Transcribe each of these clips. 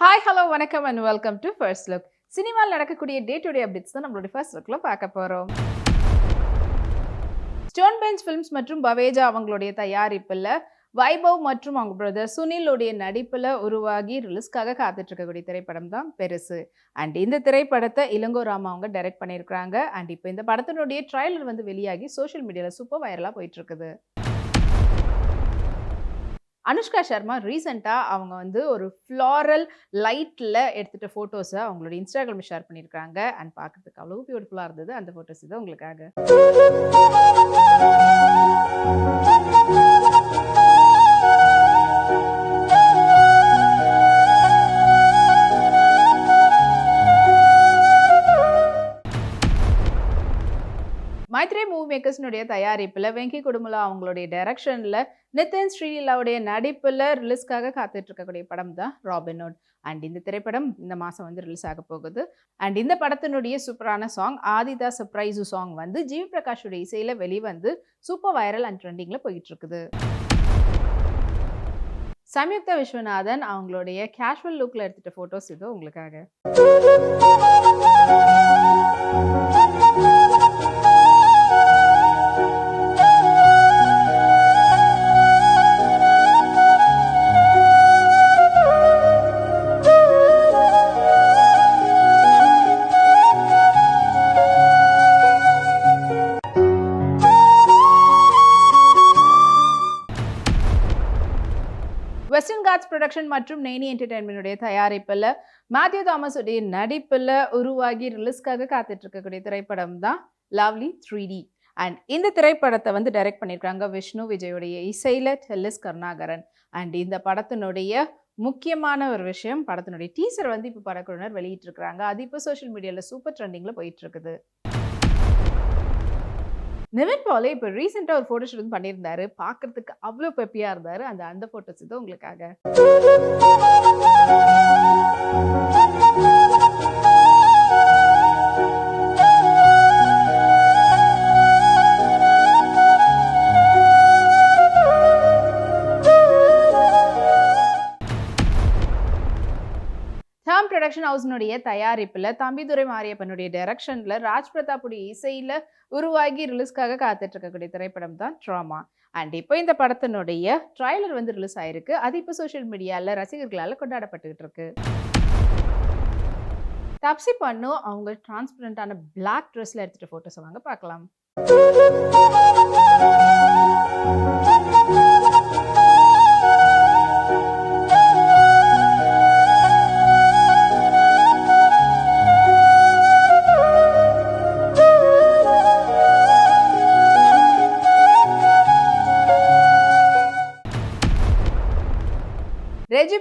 Hi hello வணக்கம் and welcome to first look சினிமாவில் நடக்கக்கூடிய டே டு டே அப்டேட்ஸ் தான் நம்மளுடைய ஃபர்ஸ்ட் லுக்கில் பார்க்க போகிறோம் ஸ்டோன் பெஞ்ச் ஃபிலிம்ஸ் மற்றும் பவேஜா அவங்களுடைய தயாரிப்பில் வைபவ் மற்றும் அவங்க பிரதர் சுனிலுடைய நடிப்பில் உருவாகி ரிலீஸ்க்காக காத்துட்ருக்கக்கூடிய திரைப்படம் தான் பெருசு. அண்ட் இந்த திரைப்படத்தை இளங்கோ ராமா அவங்க டைரக்ட் பண்ணியிருக்கிறாங்க. அண்ட் இப்போ இந்த படத்தினுடைய ட்ரைலர் வந்து வெளியாகி சோஷியல் மீடியாவில் சூப்பர் வைரலாக போயிட்டு இருக்குது அனுஷ்கா சர்மா ரீசெண்டாக அவங்க வந்து ஒரு ஃப்ளாரல் லைட்டில் எடுத்துகிட்ட ஃபோட்டோஸை அவங்களோட இன்ஸ்டாகிராமில் ஷேர் பண்ணியிருக்காங்க. அண்ட் பார்க்கறதுக்கு அவ்வளோ பியூட்டிஃபுல்லாக இருந்தது. அந்த ஃபோட்டோஸ் இது உங்களுக்காக. மேக்கர்ஸ்னுடைய தயாரிப்பில் வெங்கி குடும்பலா அவங்களுடைய டைரக்ஷனில் நிதின் ஸ்ரீலீலாவுடைய நடிப்பில் ரிலீஸ்க்காக காத்துட்டு இருக்கக்கூடிய படம் தான் ராபின்ஹுட் அண்ட் இந்த திரைப்படம் இந்த மாதம் வந்து ரிலீஸ் ஆக போகுது. அண்ட் இந்த படத்தினுடைய சூப்பரான சாங் ஆதிதா சர்ப்ரைஸு சாங் வந்து ஜிவி பிரகாஷுடைய இசையில் வெளிவந்து சூப்பர் வைரல் அண்ட் ட்ரெண்டிங்கில் போயிட்டு இருக்குது சம்யுக்தா விஸ்வநாதன் அவங்களுடைய கேஷுவல் லுக்கில் எடுத்துகிட்ட ஃபோட்டோஸ் இது உங்களுக்காக. ப்ரொடக்ஷன் மற்றும் நெய்னி என்டர்டைன்மெண்ட்டுடைய தயாரிப்பில் மேத்யூ தாமஸ் உடைய நடிப்பில் உருவாகி ரிலீஸ்க்காக காத்துட்டு இருக்கக்கூடிய திரைப்படம் தான் லவ்லி த்ரீ டி அண்ட் இந்த திரைப்படத்தை வந்து டைரக்ட் பண்ணியிருக்காங்க விஷ்ணு விஜயோடைய இசையில் டெல்லிஸ் கருணாகரன். அண்ட் இந்த படத்தினுடைய முக்கியமான ஒரு விஷயம் படத்தினுடைய டீசர் வந்து இப்போ படக்குழுவினர் வெளியிட்டிருக்கிறாங்க. அது இப்போ சோஷியல் மீடியாவில் சூப்பர் ட்ரெண்டிங்கில் போயிட்டு இருக்குது நிவின் பாலே இப்போ ரீசெண்டாக ஒரு ஃபோட்டோ ஷூட் பண்ணியிருந்தாரு. பார்க்கறதுக்கு அவ்வளோ பெப்பியாக இருந்தார். அந்த அந்த ஃபோட்டோஸ் இது உங்களுக்காக. டாம் ப்ரொடக்ஷன் ஹவுஸ்னுடைய தயாரிப்பில் தம்பிதுரை மாரியப்பனுடைய டைரக்ஷனில் ராஜ் பிரதாப்புடைய இசையில் உருவாகி ரிலீஸ்க்காக காத்துட்டு இருக்கக்கூடிய திரைப்படம் தான் ட்ராமா அண்ட் இப்போ இந்த படத்தினுடைய ட்ரைலர் வந்து ரிலீஸ் ஆயிருக்கு. அது இப்போ சோஷியல் மீடியாவில் ரசிகர்களால் கொண்டாடப்பட்டுக்கிட்டு இருக்கு தப்சி பண்ணு அவங்க டிரான்ஸ்பரண்டான பிளாக் ட்ரெஸ்ல எடுத்துட்டு ஃபோட்டோஸ் வாங்க பார்க்கலாம்.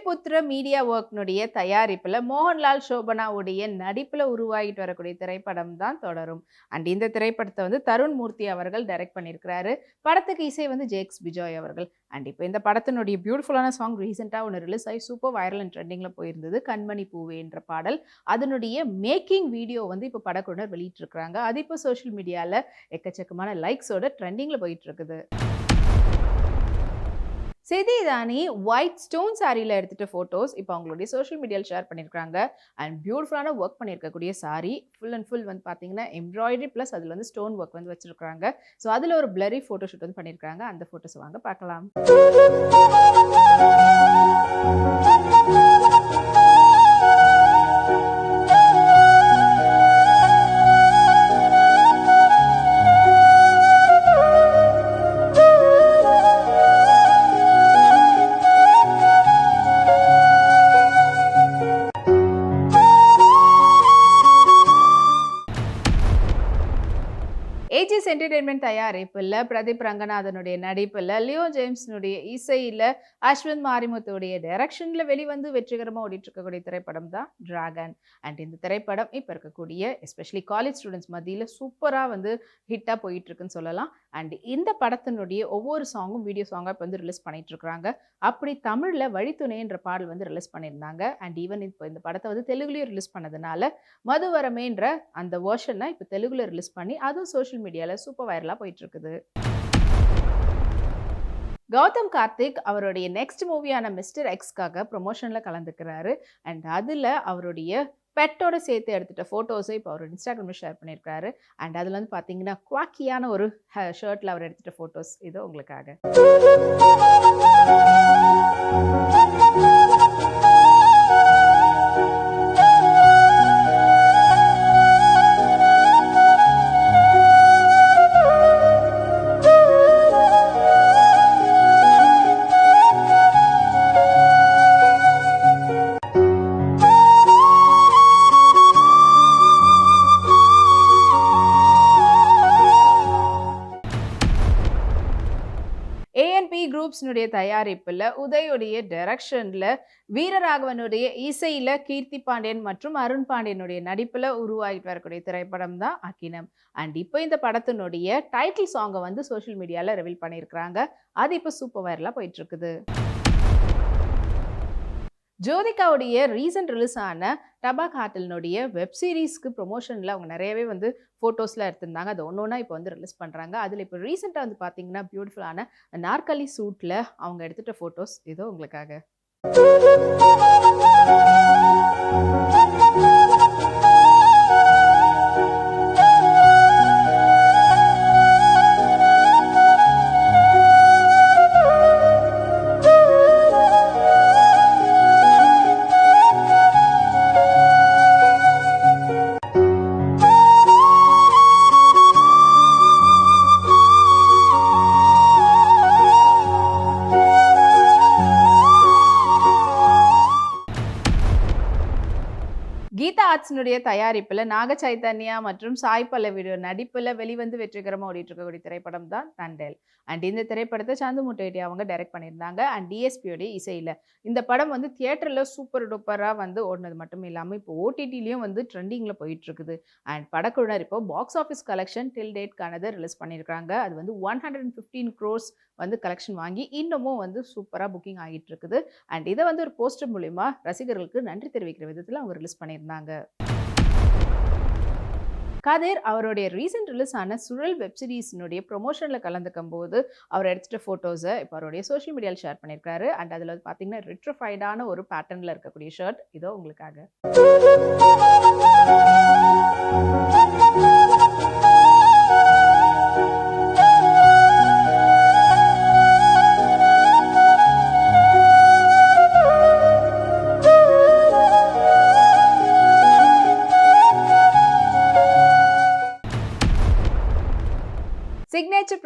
ரெஜிபுத்ர மீடியா ஒர்க்னுடைய தயாரிப்பில் மோகன்லால் சோபனாவுடைய நடிப்பில் உருவாகிட்டு வரக்கூடிய திரைப்படம் தான் தொடரும். அண்ட் இந்த திரைப்படத்தை வந்து தருண் மூர்த்தி அவர்கள் டைரக்ட் பண்ணியிருக்கிறாரு படத்துக்கு இசை வந்து ஜேக்ஸ் பிஜாய் அவர்கள். அண்ட் இப்போ இந்த படத்தினுடைய பியூட்டிஃபுல்லான சாங் ரீசெண்டாக ஒன்று ரிலீஸ் ஆகி சூப்பர் வைரல் அண்ட் ட்ரெண்டிங்கில் போயிருந்தது. கண்மணி பூவே என்ற பாடல். அதனுடைய மேக்கிங் வீடியோ வந்து இப்போ படக்குழுவினர் வெளியிட்டிருக்கிறாங்க. அது இப்போ சோஷியல் மீடியாவில் எக்கச்சக்கமான லைக்ஸோட ட்ரெண்டிங்கில் போயிட்டு இருக்குது. சிதி ஒயிட் ஸ்டோன் சாரியில் எடுத்துகிட்ட ஃபோட்டோஸ் இப்போ அவங்களுடைய சோஷியல் மீடியாவில் ஷேர் பண்ணியிருக்காங்க அண்ட் பியூட்டிஃபுல்லான ஒர்க் பண்ணியிருக்கக்கூடிய சாரி ஃபுல் அண்ட் ஃபுல் வந்து பார்த்தீங்கன்னா எம்ப்ராய்டரி ப்ளஸ் அதில் வந்து ஸ்டோன் ஒர்க் வந்து வச்சுருக்காங்க. ஸோ அதில் ஒரு பிளரி ஃபோட்டோ ஷூட் வந்து பண்ணியிருக்காங்க அந்த ஃபோட்டோஸ் வாங்க பார்க்கலாம். ஏஜிஎஸ் என்டர்டெயின்மெண்ட் தயாரிப்பில் பிரதீப் ரங்கநாதனுடைய நடிப்பில் லியோ ஜேம்ஸ்னுடைய இசையில் அஸ்வின் மாரிமுத்துடைய டைரக்ஷனில் வெளிவந்து வெற்றிகரமாக ஓடிட்டு இருக்கக்கூடிய திரைப்படம் தான் டிராகன் அண்ட் இந்த திரைப்படம் இப்போ இருக்கக்கூடிய எஸ்பெஷலி காலேஜ் ஸ்டூடெண்ட்ஸ் மத்தியில் சூப்பராக வந்து ஹிட்டாக போயிட்டுருக்குன்னு சொல்லலாம். அண்ட் இந்த படத்தினுடைய ஒவ்வொரு சாங்கும் வீடியோ சாங்காக இப்போ வந்து ரிலீஸ் பண்ணிட்டு அப்படி தமிழில் வழித்துணைன்ற பாடல் வந்து ரிலீஸ் பண்ணியிருந்தாங்க. அண்ட் ஈவன் இப்போ இந்த படத்தை வந்து தெலுங்குலேயும் ரிலீஸ் பண்ணதுனால மதுவரமேன்ற அந்த வேர்ஷனை இப்போ தெலுங்குல ரிலீஸ் பண்ணி அதுவும் சோஷியல் மீடியா மீடியாவில் சூப்பர் வைரலாக போயிட்டு இருக்குது கௌதம் கார்த்திக் அவருடைய நெக்ஸ்ட் மூவியான மிஸ்டர் எக்ஸ்க்காக ப்ரொமோஷனில் கலந்துக்கிறாரு. அண்ட் அதில் அவருடைய பெட்டோட சேர்த்து எடுத்துகிட்ட ஃபோட்டோஸை இப்போ அவர் இன்ஸ்டாகிராமில் ஷேர் பண்ணியிருக்காரு அண்ட் அதில் வந்து பார்த்தீங்கன்னா குவாக்கியான ஒரு ஷர்ட்டில் அவர் எடுத்துட்ட ஃபோட்டோஸ் இது உங்களுக்காக. குரூப்ஸ்னுடைய தயாரிப்பில் உதயுடைய டைரக்ஷனில் வீரராகவனுடைய இசையில் கீர்த்தி பாண்டியன் மற்றும் அருண் பாண்டியனுடைய நடிப்பில் உருவாகிட்டு வரக்கூடிய திரைப்படம் தான் அக்கினம். அண்ட் இப்போ இந்த படத்தினுடைய டைட்டில் சாங்கை வந்து சோஷியல் மீடியாவில் ரிவீல் பண்ணியிருக்கிறாங்க. அது இப்போ சூப்பர் வைரலாக போயிட்டு இருக்குது. ஜோதிகாவுடைய ரீசன்ட் ரிலீஸ் ஆன டபா ஹாட்டலினுடைய வெப் சீரீஸ்க்கு ப்ரொமோஷனில் அவங்க நிறையவே வந்து ஃபோட்டோஸ்லாம் எடுத்திருந்தாங்க. அது ஒன்று ஒன்றா இப்போ வந்து ரிலீஸ் பண்ணுறாங்க அதில் இப்போ ரீசெண்டாக வந்து பார்த்தீங்கன்னா பியூட்டிஃபுல்லான நாற்காலி சூட்டில் அவங்க எடுத்துகிட்ட ஃபோட்டோஸ் இதோ உங்களுக்காக. கீதா ஆர்ட்ஸினுடைய தயாரிப்பில் நாக சைத்தன்யா மற்றும் சாய் பல்லவியோட நடிப்பில் வெளிவந்து வெற்றிகரமாக ஓடிட்டு இருக்கக்கூடிய திரைப்படம் தான் தண்டேல். அண்ட் இந்த திரைப்படத்தை சாந்து முட்டையடி அவங்க டைரக்ட் பண்ணியிருந்தாங்க. அண்ட் டிஎஸ்பியோடைய இசையில். இந்த படம் வந்து தியேட்டரில் சூப்பர் டூப்பராக வந்து ஓடினது மட்டும் இல்லாமல் இப்போ ஓடிடிலையும் வந்து ட்ரெண்டிங்கில் போயிட்டுருக்குது. அண்ட் படக்குழுனர் இப்போ பாக்ஸ் ஆஃபீஸ் கலெக்ஷன் டில் டேட்கானதை ரிலீஸ் பண்ணியிருக்காங்க அது வந்து one hundred and fifteen crores வந்து கலெக்ஷன் வாங்கி இன்னமும் வந்து சூப்பராக புக்கிங் ஆகிட்டு இருக்குது அண்ட் இதை வந்து ஒரு போஸ்டர் மூலிமா ரசிகர்களுக்கு நன்றி தெரிவிக்கிற விதத்தில் அவங்க ரிலீஸ் பண்ணியிருந்தாங்க. கதிர் அவருடைய ரீசெண்ட் ரிலீஸ் ஆன சுழல் வெப்சீரிஸினுடைய ப்ரொமோஷனில் கலந்துக்கும் போது அவர் எடுத்துகிட்ட ஃபோட்டோஸை இப்போ அவருடைய சோஷியல் மீடியாவில் ஷேர் பண்ணியிருக்காரு அண்ட் அதில் வந்து பார்த்தீங்கன்னா ரிட்ரஃபைடான ஒரு பேட்டர்னில் இருக்கக்கூடிய ஷர்ட் இதோ உங்களுக்காக.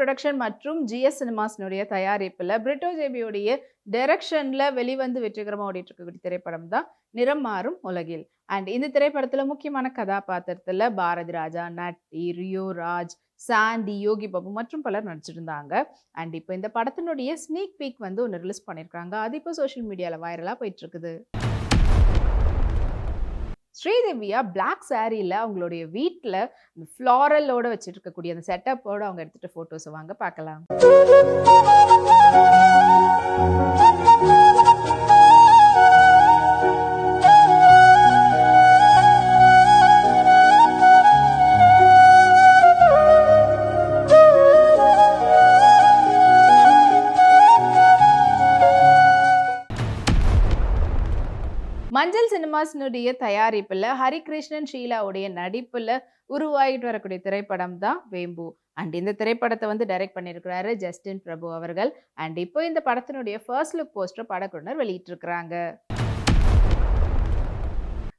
ப்ரொடக்ஷன் மற்றும் ஜிஎஸ் சினிமாஸ்னுடைய தயாரிப்பில் பிரிட்டோ ஜேபியோடைய டைரக்ஷனில் வெளிவந்து வெற்றிகரமாக ஓடிட்டு இருக்கக்கூடிய திரைப்படம் தான் நிறம் மாறும் உலகில். அண்ட் இந்த திரைப்படத்தில் முக்கியமான கதாபாத்திரத்தில் பாரதி ராஜா நட்டி ரியோ ராஜ் சாண்டி யோகி பாபு மற்றும் பலர் நடிச்சிருந்தாங்க. அண்ட் இப்போ இந்த படத்தினுடைய ஸ்னீக் பீக் வந்து ஒன்று ரிலீஸ் பண்ணியிருக்காங்க அது இப்போ சோஷியல் மீடியாவில் வைரலாக போயிட்டுருக்குது. ஸ்ரீதேவியா பிளாக் சாரியில் அவங்களுடைய வீட்டில் ஃப்ளாரலோட வச்சுட்டு இருக்கக்கூடிய அந்த செட்டப்போடு அவங்க எடுத்துகிட்டு ஃபோட்டோஸை வாங்க பார்க்கலாம். மஞ்சள் தயாரிப்பில் ஹரிகிருஷ்ணன் ஷீலாவுடைய நடிப்பில் உருவாகிட்டு வரக்கூடிய திரைப்படம் தான் வேம்பு. அண்ட் இந்த திரைப்படத்தை வந்து டைரக்ட் பண்ணியிருக்கிறாரு ஜஸ்டின் பிரபு அவர்கள். அண்ட் இப்போ இந்த படத்தினுடைய ஃபர்ஸ்ட் லுக் போஸ்டர் படக்குழுனர் வெளியிட்டிருக்கிறாங்க.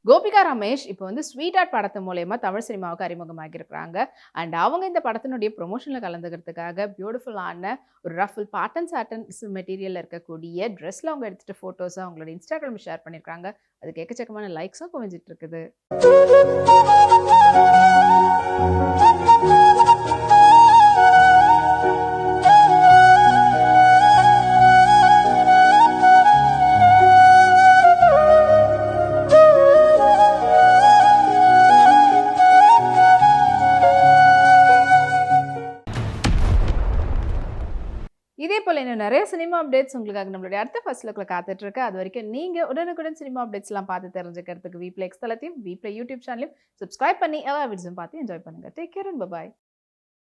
கோபிகா ரமேஷ் இப்போ வந்து ஸ்வீட் ஆர்ட் படத்து மூலயமா தமிழ் சினிமாவுக்கு அறிமுகமாகியிருக்கிறாங்க. அண்ட் அவங்க இந்த படத்தினுடைய ப்ரொமோஷனில் கலந்துக்கிறதுக்காக பியூட்டிஃபுல்லான ஒரு ரஃபுல் பாட்டன் சாட்டன்ஸ் மெட்டீரியலில் இருக்கக்கூடிய ட்ரெஸ்ஸில் அவங்க எடுத்துகிட்டு ஃபோட்டோஸை அவங்களோட இன்ஸ்டாகிராம் ஷேர் பண்ணியிருக்காங்க அதுக்கு எக்கச்சக்கமான லைக்ஸும் குவிஞ்சிட்டு இருக்குது. இன்னும் நிறைய சினிமா அப்டேட்ஸ் உங்களுக்காக நம்மளுடைய அடுத்த ஃபர்ஸ்ட் லுக்கில் காத்துட்டு இருக்கு அது வரைக்கும் நீங்கள் உடனுக்குடன் சினிமா அப்டேட்ஸ்லாம் பார்த்து தெரிஞ்சுக்கிறதுக்கு வீப்ளே எக்ஸ் தளத்தையும் வீப்ளே யூடியூப் சேனலையும் சப்ஸ்கிரைப் பண்ணி எல்லா வீடியோஸும் பார்த்து என்ஜாய் பண்ணுங்கள் டேக் கேர் அண்ட் பபாய்